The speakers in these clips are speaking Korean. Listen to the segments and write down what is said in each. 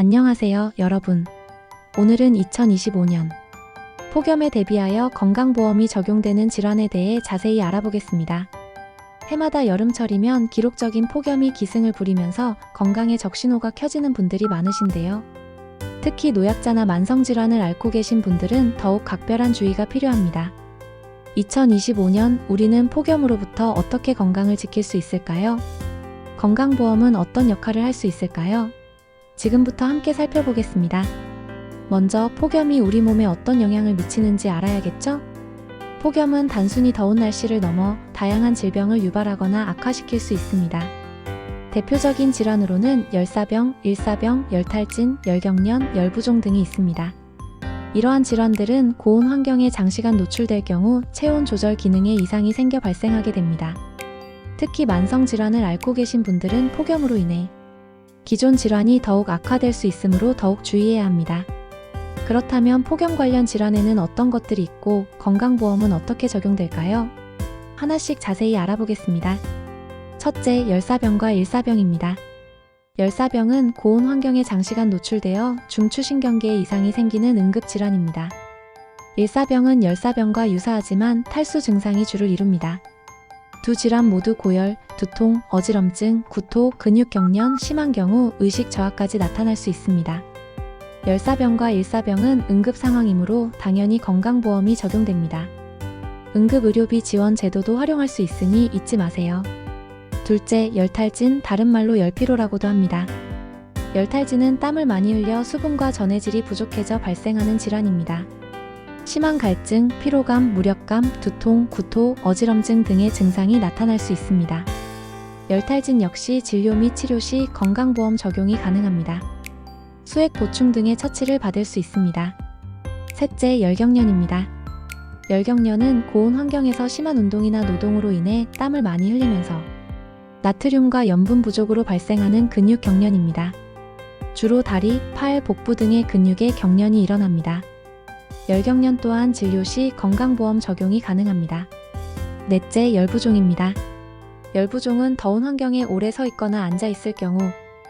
안녕하세요, 여러분. 오늘은 2025년 폭염에 대비하여 건강보험이 적용되는 질환에 대해 자세히 알아보겠습니다. 해마다 여름철이면 기록적인 폭염이 기승을 부리면서 건강에 적신호가 켜지는 분들이 많으신데요. 특히 노약자나 만성질환을 앓고 계신 분들은 더욱 각별한 주의가 필요합니다. 2025년 우리는 폭염으로부터 어떻게 건강을 지킬 수 있을까요? 건강보험은 어떤 역할을 할 수 있을까요? 지금부터 함께 살펴보겠습니다. 먼저 폭염이 우리 몸에 어떤 영향을 미치는지 알아야겠죠? 폭염은 단순히 더운 날씨를 넘어 다양한 질병을 유발하거나 악화시킬 수 있습니다. 대표적인 질환으로는 열사병, 일사병, 열탈진, 열경련, 열부종 등이 있습니다. 이러한 질환들은 고온 환경에 장시간 노출될 경우 체온 조절 기능에 이상이 생겨 발생하게 됩니다. 특히 만성 질환을 앓고 계신 분들은 폭염으로 인해 기존 질환이 더욱 악화될 수 있으므로 더욱 주의해야 합니다. 그렇다면 폭염 관련 질환에는 어떤 것들이 있고 건강보험은 어떻게 적용될까요? 하나씩 자세히 알아보겠습니다. 첫째, 열사병과 일사병입니다. 열사병은 고온 환경에 장시간 노출되어 중추신경계에 이상이 생기는 응급질환입니다. 일사병은 열사병과 유사하지만 탈수 증상이 주를 이룹니다. 두 질환 모두 고열, 두통, 어지럼증, 구토, 근육경련, 심한 경우 의식 저하까지 나타날 수 있습니다. 열사병과 일사병은 응급 상황이므로 당연히 건강보험이 적용됩니다. 응급의료비 지원 제도도 활용할 수 있으니 잊지 마세요. 둘째, 열탈진, 다른 말로 열피로라고도 합니다. 열탈진은 땀을 많이 흘려 수분과 전해질이 부족해져 발생하는 질환입니다. 심한 갈증, 피로감, 무력감, 두통, 구토, 어지럼증 등의 증상이 나타날 수 있습니다. 열탈진 역시 진료 및 치료 시 건강보험 적용이 가능합니다. 수액 보충 등의 처치를 받을 수 있습니다. 셋째, 열경련입니다. 열경련은 고온 환경에서 심한 운동이나 노동으로 인해 땀을 많이 흘리면서 나트륨과 염분 부족으로 발생하는 근육 경련입니다. 주로 다리, 팔, 복부 등의 근육에 경련이 일어납니다. 열경련 또한 진료 시 건강보험 적용이 가능합니다. 넷째, 열부종입니다. 열부종은 더운 환경에 오래 서 있거나 앉아 있을 경우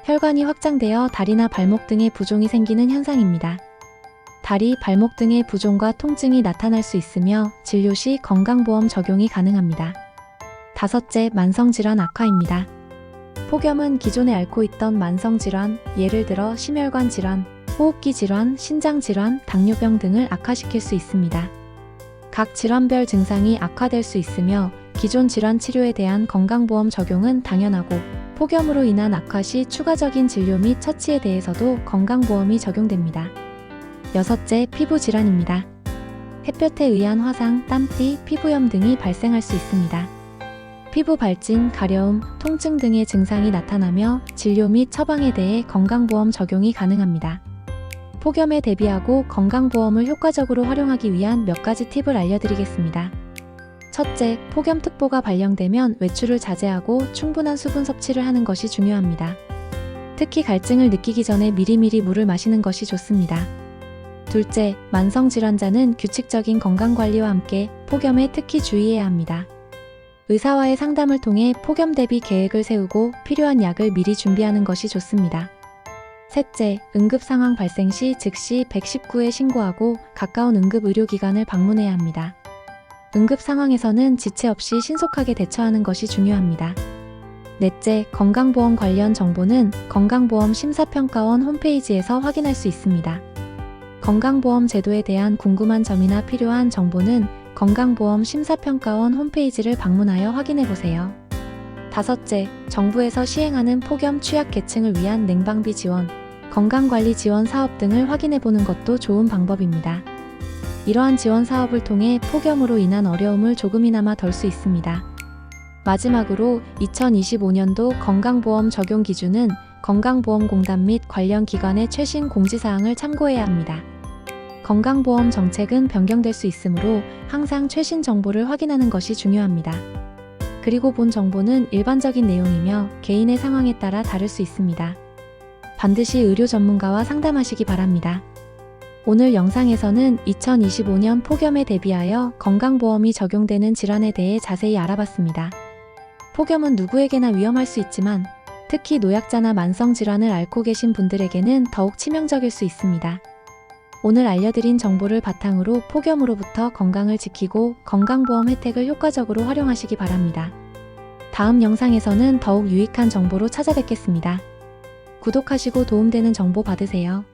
혈관이 확장되어 다리나 발목 등에 부종이 생기는 현상입니다. 다리, 발목 등의 부종과 통증이 나타날 수 있으며 진료 시 건강보험 적용이 가능합니다. 다섯째, 만성질환 악화입니다. 폭염은 기존에 앓고 있던 만성질환, 예를 들어 심혈관 질환, 호흡기 질환, 신장 질환, 당뇨병 등을 악화시킬 수 있습니다. 각 질환별 증상이 악화될 수 있으며 기존 질환 치료에 대한 건강보험 적용은 당연하고 폭염으로 인한 악화 시 추가적인 진료 및 처치에 대해서도 건강보험이 적용됩니다. 여섯째, 피부 질환입니다. 햇볕에 의한 화상, 땀띠, 피부염 등이 발생할 수 있습니다. 피부 발진, 가려움, 통증 등의 증상이 나타나며 진료 및 처방에 대해 건강보험 적용이 가능합니다. 폭염에 대비하고 건강보험을 효과적으로 활용하기 위한 몇 가지 팁을 알려드리겠습니다. 첫째, 폭염특보가 발령되면 외출을 자제하고 충분한 수분 섭취를 하는 것이 중요합니다. 특히 갈증을 느끼기 전에 미리미리 물을 마시는 것이 좋습니다. 둘째, 만성질환자는 규칙적인 건강관리와 함께 폭염에 특히 주의해야 합니다. 의사와의 상담을 통해 폭염 대비 계획을 세우고 필요한 약을 미리 준비하는 것이 좋습니다. 셋째, 응급 상황 발생 시 즉시 119에 신고하고 가까운 응급 의료기관을 방문해야 합니다. 응급 상황에서는 지체 없이 신속하게 대처하는 것이 중요합니다. 넷째, 건강보험 관련 정보는 건강보험 심사평가원 홈페이지에서 확인할 수 있습니다. 건강보험 제도에 대한 궁금한 점이나 필요한 정보는 건강보험 심사평가원 홈페이지를 방문하여 확인해 보세요. 다섯째, 정부에서 시행하는 폭염 취약 계층을 위한 냉방비 지원, 건강관리 지원 사업 등을 확인해 보는 것도 좋은 방법입니다. 이러한 지원 사업을 통해 폭염으로 인한 어려움을 조금이나마 덜 수 있습니다. 마지막으로 2025년도 건강보험 적용 기준은 건강보험공단 및 관련 기관의 최신 공지사항을 참고해야 합니다. 건강보험 정책은 변경될 수 있으므로 항상 최신 정보를 확인하는 것이 중요합니다. 그리고 본 정보는 일반적인 내용이며 개인의 상황에 따라 다를 수 있습니다. 반드시 의료 전문가와 상담하시기 바랍니다. 오늘 영상에서는 2025년 폭염에 대비하여 건강보험이 적용되는 질환에 대해 자세히 알아봤습니다. 폭염은 누구에게나 위험할 수 있지만 특히 노약자나 만성 질환을 앓고 계신 분들에게는 더욱 치명적일 수 있습니다. 오늘 알려드린 정보를 바탕으로 폭염으로부터 건강을 지키고 건강보험 혜택을 효과적으로 활용하시기 바랍니다. 다음 영상에서는 더욱 유익한 정보로 찾아뵙겠습니다. 구독하시고 도움되는 정보 받으세요.